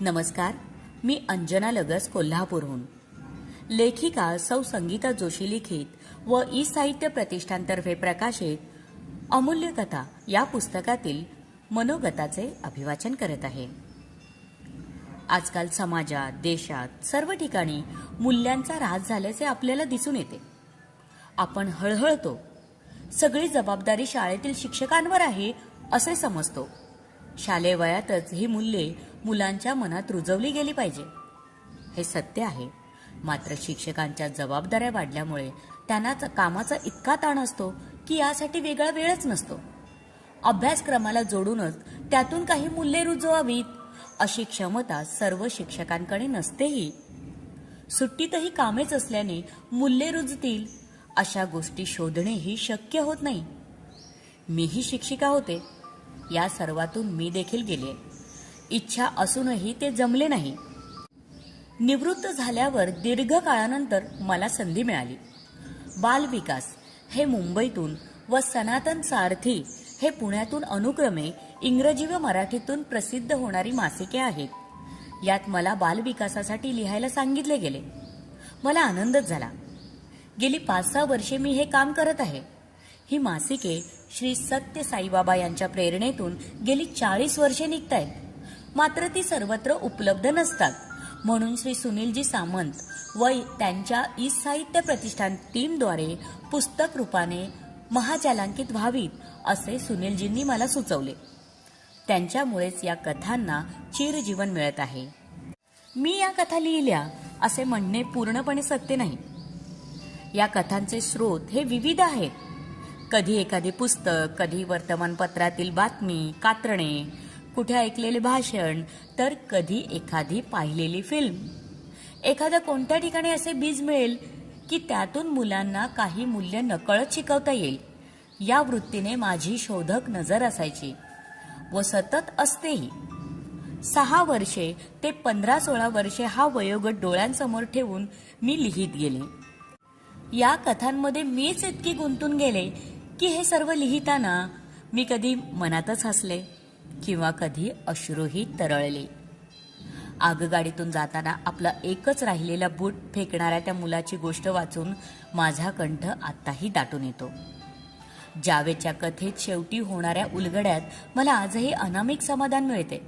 नमस्कार मी अंजना लगस कोल्हापूरहून. लेखिका सौ संगीता जोशी लिखित व ई साहित्य प्रतिष्ठानतर्फे प्रकाशित अमूल्य कथा या पुस्तकातील मनोगताचे अभिवाचन करत आहे. आजकाल समाजात देशात सर्व ठिकाणी मूल्यांचा ऱ्हास झाल्याचे आपल्याला दिसून येते. आपण हळहळतो. सगळी जबाबदारी शाळेतील शिक्षकांवर आहे असे समजतो. शालेय वयातच ही मूल्ये मुलांच्या मनात रुजवली गेली पाहिजे. हे सत्य आहे. मात्र शिक्षकांच्या जबाबदाऱ्या वाढल्यामुळे त्यांना कामाचा इतका ताण असतो की यासाठी वेगळा वेळच नसतो. अभ्यासक्रमाला जोडूनच त्यातून काही मूल्ये रुजवावीत अशी क्षमता सर्व शिक्षकांकडे नसतेही. सुट्टीतही कामेच असल्याने मूल्ये रुजतील अशा गोष्टी शोधणेही शक्य होत नाही. मीही शिक्षिका होते. या सर्वातून मी देखील गेले. इच्छा असूनही ते जमले नाही. निवृत्त झाल्यावर दीर्घ काळानंतर मला संधी मिळाली. बालविकास हे मुंबईतून व सनातन सारथी हे पुण्यातून अनुक्रमे इंग्रजी व मराठीतून प्रसिद्ध होणारी मासिके आहेत. यात मला बालविकासासाठी लिहायला सांगितले गेले. मला आनंदच झाला. गेली पाच सहा वर्षे मी हे काम करत आहे. ही मासिके श्री सत्य साईबाबा यांच्या प्रेरणेतून गेली चाळीस वर्षे निघतायत. मात्र ती सर्वत्र उपलब्ध नसतात. म्हणून श्री सुनीलजी सामंत व त्यांच्या ई साहित्य प्रतिष्ठान टीमद्वारे पुस्तक रूपाने महाजालांकित व्हावीत असे सुनीलजींनी मला सुचवले. त्यांच्यामुळेच या कथांना चिरजीवन मिळत आहे. मी या कथा लिहिल्या असे म्हणणे पूर्णपणे सत्य नाही. या कथांचे स्रोत हे विविध आहेत. कधी एखादे पुस्तक कधी वर्तमानपत्रातील बातमी कात्रणे कुठे ऐकलेले भाषण तर कधी एखादी पाहिलेली फिल्म एखाद्या कोणत्या ठिकाणी असे बीज मिळेल की त्यातून मुलांना काही मूल्य नकळत शिकवता येईल? या वृत्तीने माझी शोधक नजर असायची. व सतत असतेही. सहा वर्षे ते पंधरा सोळा वर्षे हा वयोगट डोळ्यांसमोर ठेवून मी लिहित गेले. या कथांमध्ये मीच इतकी गुंतून गेले की हे सर्व लिहिताना मी कधी मनातच हसले. किंवा कधी अश्रूही तरळले. आगगाडीतून जाताना आपला एकच राहिलेला बूट फेकणाऱ्या त्या मुलाची गोष्ट वाचून माझा कंठ आत्ताही दाटून येतो. जावेच्या कथेत शेवटी होणाऱ्या उलगड्यात मला आजही अनामिक समाधान मिळते.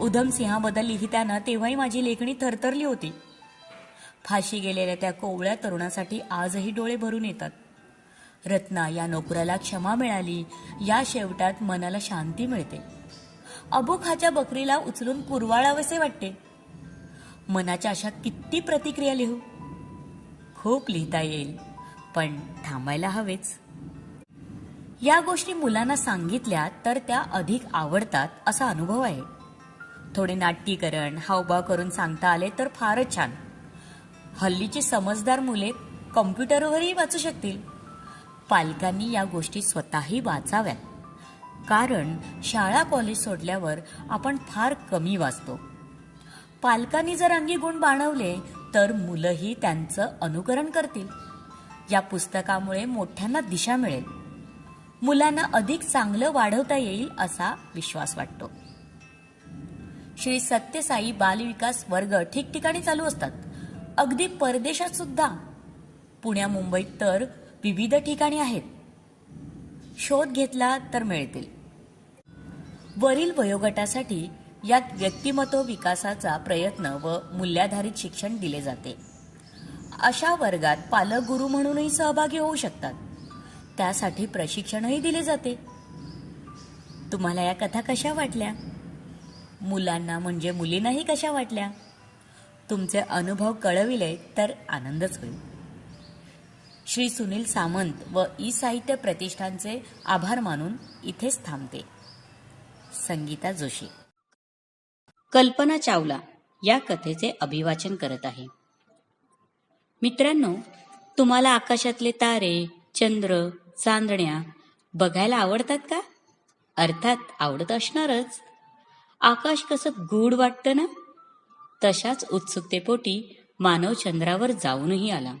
उधमसिंहाबद्दल लिहिताना तेव्हाही माझी लेखणी थरथरली होती. फाशी गेलेल्या त्या कोवळ्या तरुणासाठी आजही डोळे भरून येतात. रत्ना या नोकराला क्षमा मिळाली. या शेवटात मनाला शांती मिळते. अबू खाच्या बकरीला उचलून पुरवाळावेसे वाटते. मनाच्या अशा किती प्रतिक्रिया लिहू? खूप लिहिता येईल पण थांबायला हवेच. या गोष्टी मुलांना सांगितल्या तर त्या अधिक आवडतात असा अनुभव आहे. थोडे नाट्यीकरण हावभाव करून सांगता आले तर फारच छान. हल्लीची समजदार मुले कम्प्युटरवरही वाचू शकतील. पालकांनी या गोष्टी स्वतःही वाचाव्यात. कारण शाळा कॉलेज सोडल्यावर आपण फार कमी वाचतो. पालकांनी जर अंगी गुण बाणवले तर मुलंही त्यांचं अनुकरण करतील. या पुस्तकामुळे मोठ्यांना दिशा मिळेल. मुलांना अधिक चांगलं वाढवता येईल असा विश्वास वाटतो. श्री सत्यसाई बालविकास वर्ग ठिकठिकाणी चालू असतात. अगदी परदेशात सुद्धा. पुण्या मुंबईत तर विविध ठिकाणी आहेत. शोध घेतला तर मिळतील. वरील वयोगटासाठी यात व्यक्तिमत्व विकासाचा प्रयत्न व मूल्याधारित शिक्षण दिले जाते. अशा वर्गात पालक गुरु म्हणूनही सहभागी होऊ शकतात. त्यासाठी प्रशिक्षणही दिले जाते. तुम्हाला या कथा कशा वाटल्या? मुलांना म्हणजे मुलींनाही कशा वाटल्या? तुमचे अनुभव कळविले तर आनंदच होईल. श्री सुनील सामंत व ई साहित्य प्रतिष्ठानचे आभार मानून इथेच थांबते. संगीता जोशी. कल्पना चावला या कथेचे अभिवाचन करत आहे. मित्रांनो तुम्हाला आकाशातले तारे चंद्र चांदण्या बघायला आवडतात का? अर्थात आवडत असणारच. आकाश कसं गूढ वाटतं ना? तशाच उत्सुकतेपोटी मानव चंद्रावर जाऊनही आला.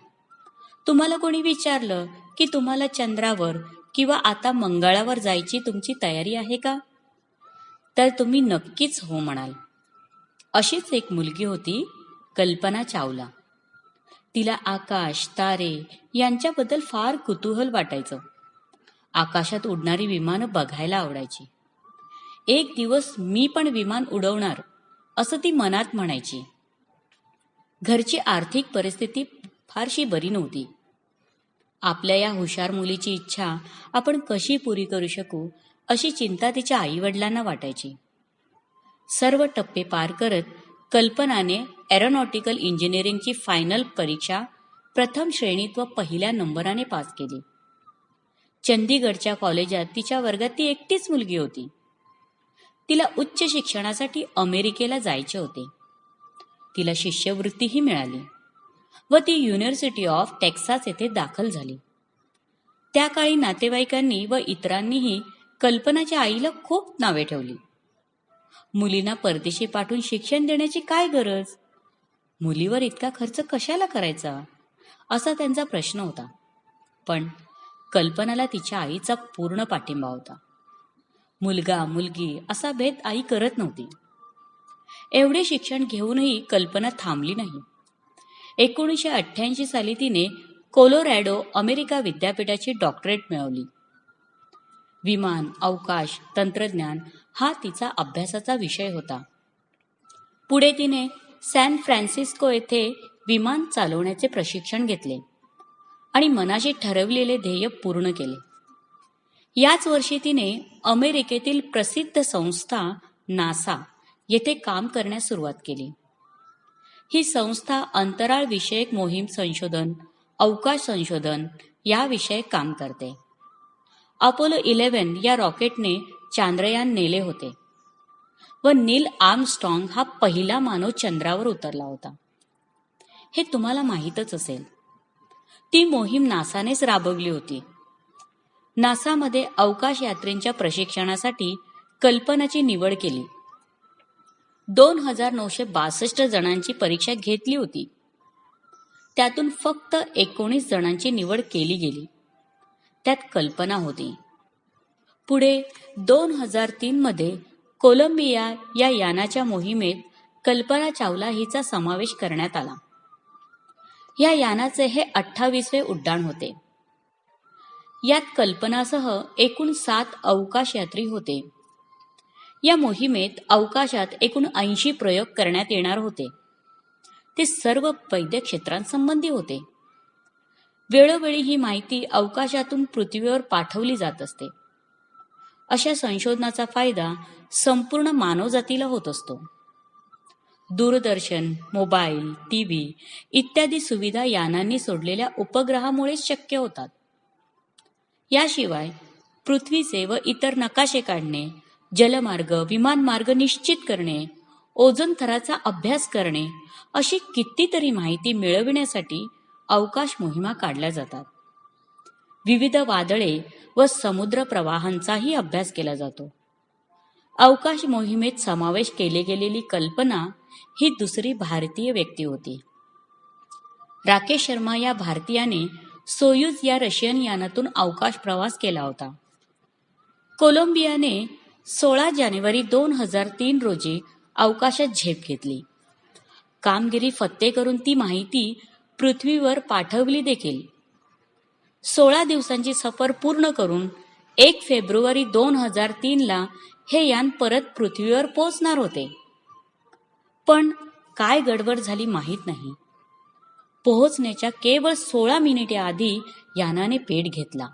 तुम्हाला कोणी विचारलं की तुम्हाला चंद्रावर किंवा आता मंगळावर जायची तुमची तयारी आहे का? तर तुम्ही नक्कीच हो म्हणाल. अशीच एक मुलगी होती कल्पना चावला. तिला आकाश तारे यांच्याबद्दल फार कुतूहल वाटायचं. आकाशात उडणारी विमानं बघायला आवडायची. एक दिवस मी पण विमान उडवणार असं ती मनात म्हणायची. घरची आर्थिक परिस्थिती फारशी बरी नव्हती. आपल्या या हुशार मुलीची इच्छा आपण कशी पुरी करू शकू अशी चिंता तिच्या आईवडिलांना वाटायची. सर्व टप्पे पार करत कल्पनाने एरोनॉटिकल इंजिनिअरिंगची फायनल परीक्षा प्रथम श्रेणीत व पहिल्या नंबराने पास केली. चंदीगडच्या कॉलेजात तिच्या वर्गात ती एकटीच मुलगी होती. तिला उच्च शिक्षणासाठी अमेरिकेला जायचे होते. तिला शिष्यवृत्तीही मिळाली. व ती युनिव्हर्सिटी ऑफ टेक्सास येथे दाखल झाली. त्या काळी नातेवाईकांनी व इतरांनीही कल्पनाच्या आईला खूप नावे ठेवली. मुलींना परदेशी पाठवून शिक्षण देण्याची काय गरज? मुलीवर इतका खर्च कशाला करायचा? असा त्यांचा प्रश्न होता. पण कल्पनाला तिच्या आईचा पूर्ण पाठिंबा होता. मुलगा मुलगी असा भेद आई करत नव्हती. एवढे शिक्षण घेऊनही कल्पना थांबली नाही. एकोणीसशे अठ्ठ्याऐंशी साली तिने कोलोरॅडो अमेरिका विद्यापीठाची डॉक्टरेट मिळवली. विमान अवकाश तंत्रज्ञान हा तिचा अभ्यासाचा विषय होता. पुढे तिने सॅन फ्रान्सिस्को येथे विमान चालवण्याचे प्रशिक्षण घेतले आणि मनाशी ठरवलेले ध्येय पूर्ण केले. याच वर्षी तिने अमेरिकेतील प्रसिद्ध संस्था नासा येथे काम करण्यास सुरुवात केली. ही संस्था अंतराळ विषयक मोहीम संशोधन अवकाश संशोधन याविषयक काम करते. अपोलो इलेव्हन या रॉकेटने चांद्रयान नेले होते व नील आर्मस्ट्रॉंग हा पहिला मानव चंद्रावर उतरला होता. हे तुम्हाला माहीतच असेल. ती मोहीम नासानेच राबवली होती. नासामध्ये अवकाश यात्रेंच्या प्रशिक्षणासाठी कल्पनाची निवड केली. दोन हजार नऊशे बासष्ट जणांची परीक्षा घेतली होती. त्यातून फक्त एकोणीस जणांची निवड केली गेली. त्यात कल्पना होती. पुढे दोन हजार तीन मध्ये कोलंबिया या यानाच्या मोहिमेत कल्पना चावला हिचा समावेश करण्यात आला. या यानाचे हे अठ्ठावीसवे उड्डाण होते. यात कल्पनासह एकूण सात अवकाश यात्री होते. या मोहिमेत अवकाशात एकूण ऐंशी प्रयोग करण्यात येणार होते. ते सर्व वैद्य क्षेत्रांसंबंधी होते. वेळोवेळी ही माहिती अवकाशातून पृथ्वीवर पाठवली जात असते. अशा संशोधनाचा फायदा संपूर्ण मानवजातीला होत असतो. दूरदर्शन मोबाईल टी व्ही इत्यादी सुविधा यानांनी सोडलेल्या उपग्रहामुळेच शक्य होतात. याशिवाय पृथ्वीचे व इतर नकाशे काढणे जलमार्ग विमानमार्ग निश्चित करणे ओझोन थराचा अभ्यास करणे अशी कितीतरी माहिती मिळविण्यासाठी अवकाश मोहिमा काढल्या जातात. विविध वादळे व समुद्र प्रवाहांचाही अभ्यास केला जातो. अवकाश मोहिमेत समावेश केले गेलेली कल्पना ही दुसरी भारतीय व्यक्ती होती. राकेश शर्मा या भारतीयाने सोयूज या रशियन यानातून अवकाश प्रवास केला होता. कोलंबियाने सोळा जानेवारी दोन हजार तीन रोजी अवकाशात झेप घेतली. कामगिरी फत्ते करून ती माहिती पृथ्वीवर पाठवली देखील. सोळा दिवसांची सफर पूर्ण करून एक फेब्रुवारी दोन हजार तीनला हे यान परत पृथ्वीवर पोचणार होते. पण काय गडबड झाली माहीत नाही. पोहोचण्याच्या केवळ सोळा मिनिटे आधी यानाने पेट घेतला.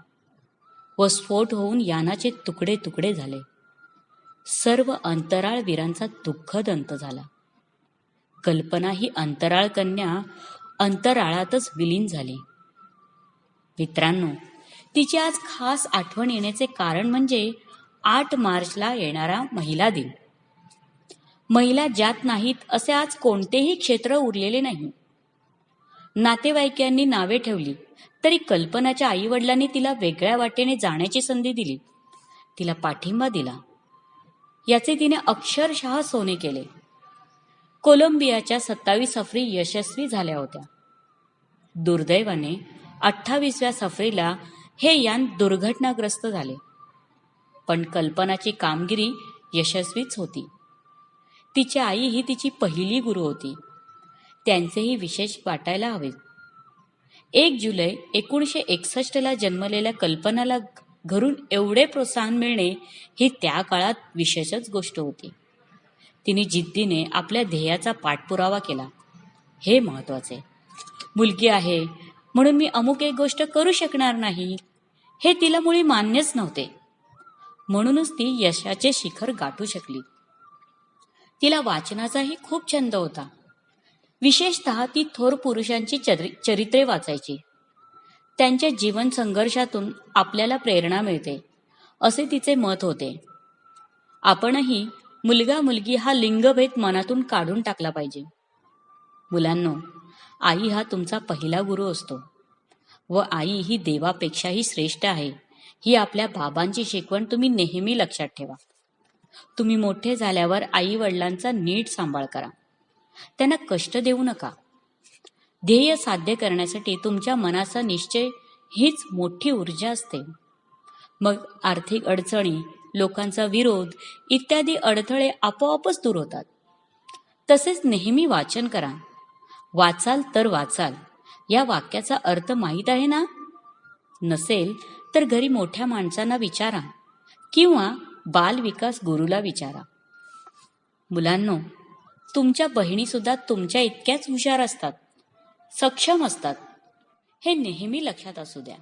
व स्फोट होऊन यानाचे तुकडे तुकडे झाले. सर्व अंतराळवीरांचा दुःखद अंत झाला. कल्पना ही अंतराळ कन्या अंतराळातच विलीन झाली. मित्रांनो तिची आज खास आठवण येण्याचे कारण म्हणजे आठ मार्चला येणारा महिला दिन. महिला ज्यात नाहीत असे आज कोणतेही क्षेत्र उरलेले नाही. नातेवाईकांनी नावे ठेवली तरी कल्पनाच्या आईवडिलांनी तिला वेगळ्या वाटेने जाण्याची संधी दिली. तिला पाठिंबा दिला. याचे तिने अक्षरशः सोने केले. कोलंबियाच्या सत्तावीस सफरी यशस्वी झाल्या होत्या. दुर्दैवाने अठ्ठावीसव्या सफरीला हे यान दुर्घटनाग्रस्त झाले. पण कल्पनाची कामगिरी यशस्वीच होती. तिची आई ही तिची पहिली गुरु होती. त्यांचेही विशेष वाटायला हवेत एक जुलै एकोणीसशे एकसष्टला जन्मलेल्या कल्पनाला घरून एवढे प्रोत्साहन मिळणे ही त्या काळात विशेषच गोष्ट होती. तिने जिद्दीने आपल्या ध्येयाचा पाठपुरावा केला. हे महत्त्वाचे मुलगी आहे म्हणून मी अमुक एक गोष्ट करू शकणार नाही. हे तिला मुळी मान्यच नव्हते. म्हणूनच ती यशाचे शिखर गाठू शकली. तिला वाचनाचाही खूप छंद होता. विशेषतः ती थोर पुरुषांची चरि- चरित्रे वाचायची. त्यांच्या जीवन संघर्षातून आपल्याला प्रेरणा मिळते असे तिचे मत होते. आपणही मुलगा मुलगी हा लिंगभेद मनातून काढून टाकला पाहिजे. मुलांनो आई हा तुमचा पहिला गुरु असतो व आई ही देवापेक्षाही श्रेष्ठ आहे ही आपल्या बाबांची शिकवण तुम्ही नेहमी लक्षात ठेवा. तुम्ही मोठे झाल्यावर आई वडिलांचा नीट सांभाळ करा. त्यांना कष्ट देऊ नका. ध्येय साध्य करण्यासाठी तुमच्या मनाचा निश्चय हीच मोठी ऊर्जा असते. मग आर्थिक अडचणी लोकांचा विरोध इत्यादी अडथळे आपोआपच दूर होतात. तसेच नेहमी वाचन करा. वाचाल तर वाचाल. या वाक्याचा अर्थ माहीत आहे ना? नसेल तर घरी मोठ्या माणसांना विचारा किंवा बाल विकास गुरुला विचारा. मुलांनो तुमच्या बहिणीसुद्धा तुमच्या इतक्याच हुशार असतात. सक्षम असतात. हे नेहमी लक्षात असू द्या.